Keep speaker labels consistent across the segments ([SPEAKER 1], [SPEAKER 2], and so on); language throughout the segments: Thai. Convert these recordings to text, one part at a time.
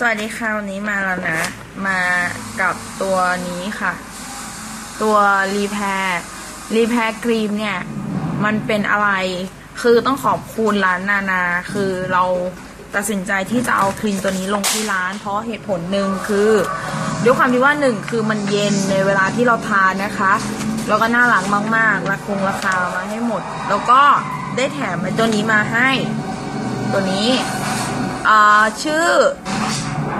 [SPEAKER 1] สวัสดีค่ะวันนี้มาแล้วนะ มากับตัวนี้ค่ะ ตัวรีแพร์รีแพร์ครีมเนี่ย มันเป็นอะไรคือต้องขอบคุณร้านนานา คือเราตัดสินใจที่จะเอาครีมตัวนี้ลงที่ร้าน เพราะเหตุผลหนึ่งคือด้วยความที่ว่าหนึ่งคือมันเย็นในเวลาที่เราทานนะคะ แล้วก็น่ารักมากๆราคงราคามาให้หมด แล้วก็ได้แถมไอ้ตัวนี้มาให้ ตัวนี้อ่าชื่อ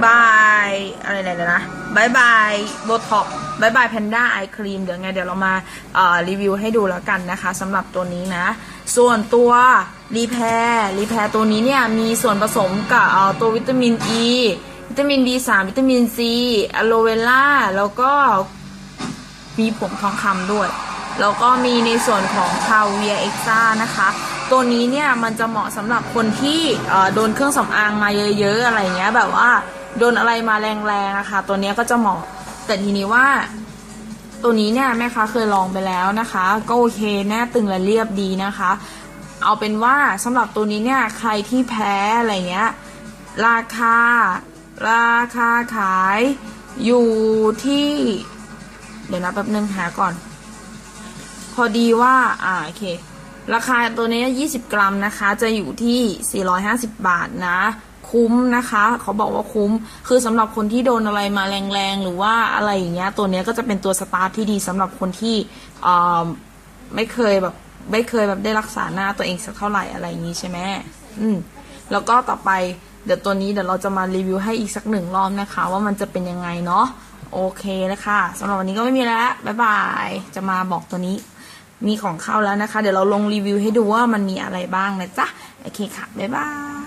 [SPEAKER 1] บายอะไรๆนะบายบายโบท็อกบายบายแพนด้าไอครีมเดี๋ยวไงเดี๋ยวเรามาเอ่อรีวิวให้ดูแล้วกันนะคะสำหรับตัวนี้นะ ส่วนตัวรีแพร์รีแพร์ตัวนี้เนี่ยมีส่วนผสมกับเอ่อตัววิตามินอ e, ีวิตามิน B3 วิตามินซีอะโลเวล่าแล้วก็มีผงทองคำด้วย แล้วก็มีในส่วนของคาเวียเอ็กซ่านะคะ ตัวนี้เนี่ยมันจะเหมาะสำหรับคนที่โดนเครื่องสำอางมาเยอะๆ อะไรเงี้ยแบบว่า โดนอะไรมาแรงๆอะค่ะตัวนี้ก็จะเหมาะ แต่ทีนี้ว่า ตัวนี้เนี่ยแม่ค้าเคยลองไปแล้วนะคะ ก็โอเคแน่ตึงและเรียบดีนะคะ เอาเป็นว่าสำหรับตัวนี้เนี่ยใครที่แพ้อะไรเงี้ยราคา ราคาขายอยู่ที่ เดี๋ยวนะแป๊บนึงหาก่อน พอดีว่า อ่าโอเค ราคาตัวนี้ 20 กรัมนะคะ จะอยู่ที่ 450 บาทนะ คุ้มนะคะ เขาบอกว่าคุ้ม คือสำหรับคนที่โดนอะไรมาแรงๆ หรือว่าอะไรอย่างเงี้ย ตัวเนี้ยก็จะเป็นตัวสตาร์ทที่ดีสำหรับคนที่ไม่เคยแบบไม่เคยแบบได้รักษาหน้าตัวเองสักเท่าไหร่อะไรอย่างงี้ใช่ไหมอืม แล้วก็ต่อไปเดี๋ยวตัวนี้เดี๋ยวเราจะมารีวิวให้อีกสักหนึ่งรอบนะคะ ว่ามันจะเป็นยังไงเนาะ โอเคนะคะสำหรับวันนี้ก็ไม่มีแล้วบ๊ายบาย จะมาบอกตัวนี้มีของเข้าแล้วนะคะ เดี๋ยวเราลงรีวิวให้ดูว่ามันมีอะไรบ้างนะจ๊ะ โอเคค่ะ บ๊ายบาย